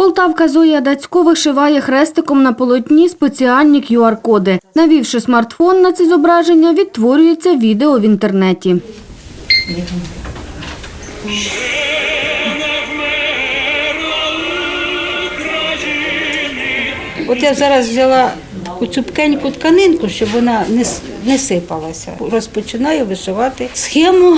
Полтавка Зоя Дацько вишиває хрестиком на полотні спеціальні QR-коди. Навівши смартфон на ці зображення, відтворюється відео в інтернеті. От я зараз взяла оцю пкеньку тканинку, щоб вона не, не сипалася. Розпочинаю вишивати схему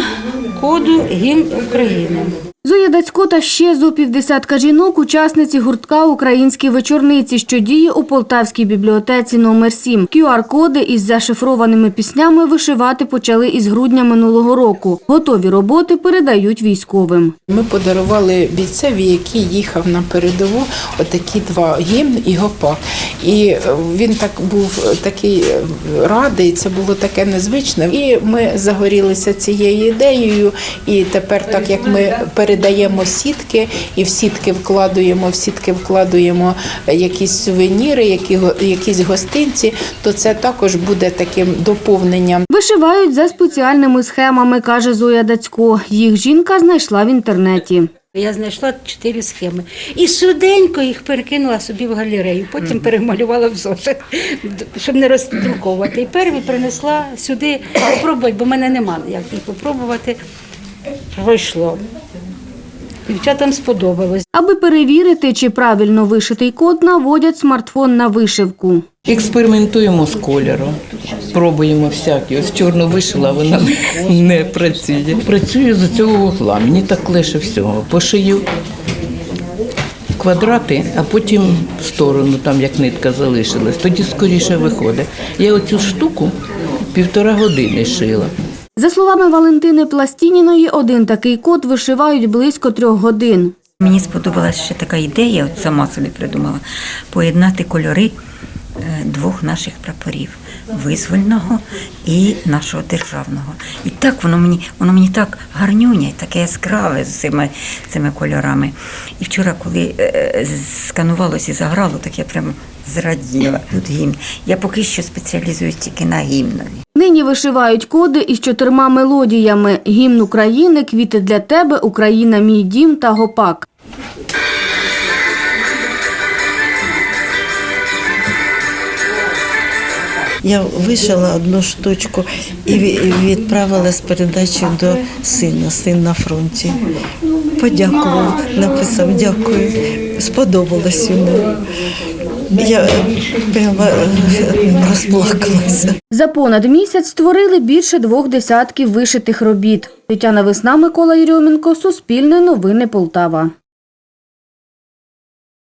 коду гімн України. Зоя Дацько та ще зо півдесятка жінок – учасниці гуртка «Українські вечорниці», що діє у Полтавській бібліотеці номер 7. QR-коди із зашифрованими піснями вишивати почали із грудня минулого року. Готові роботи передають військовим. Ми подарували бійцеві, який їхав на передову, отакі два гімн і гопак. І е, він так був е, такий е, радий, це було таке незвичне. І ми загорілися цією ідеєю. І тепер, так як ми передаємо сітки, і в сітки вкладуємо, в сітки вкладуємо е, якісь сувеніри, які, якісь гостинці, то це також буде таким доповненням Вишивають за спеціальними схемами, каже Зоя Дацько. Їх жінка знайшла в інтернеті. Я знайшла чотири схеми. І швиденько їх перекинула собі в галерею, потім перемалювала в зошит, щоб не роздрукувати. І перві принесла сюди попробувати, бо в мене нема як їх попробувати. Пройшло. Дівчатам сподобалось. Аби перевірити, чи правильно вишитий код, наводять смартфон на вишивку. Експериментуємо з кольором, пробуємо всякі. Ось чорну вишила, вона не працює. Працюю з цього вугла, мені так легше всього. Пошию квадрати, а потім в сторону, там як нитка залишилась, тоді скоріше виходить. Я оцю штуку півтора години шила. За словами Валентини Пластініної, один такий код вишивають близько трьох годин. Мені сподобалася ще така ідея, от сама собі придумала, поєднати кольори е, двох наших прапорів визвольного і нашого державного. І так воно мені, воно мені так гарнюня, таке яскраве з цими, цими кольорами. І вчора, коли е, сканувалося і заграло, так я прямо зраділа. Тут гімн. Я поки що спеціалізуюсь тільки на гімнові. Нині вишивають коди із чотирма мелодіями: гімн України, квіти для тебе, Україна, мій дім та гопак. Я вишила одну штучку і відправила з передачею до сина, син на фронті. Подякував, написав дякую. Сподобалось йому. Я прямо е, розплакалася. За понад місяць створили більше двох десятків вишитих робіт. Тетяна Весна, Микола Єрьоменко, Суспільне новини Полтава.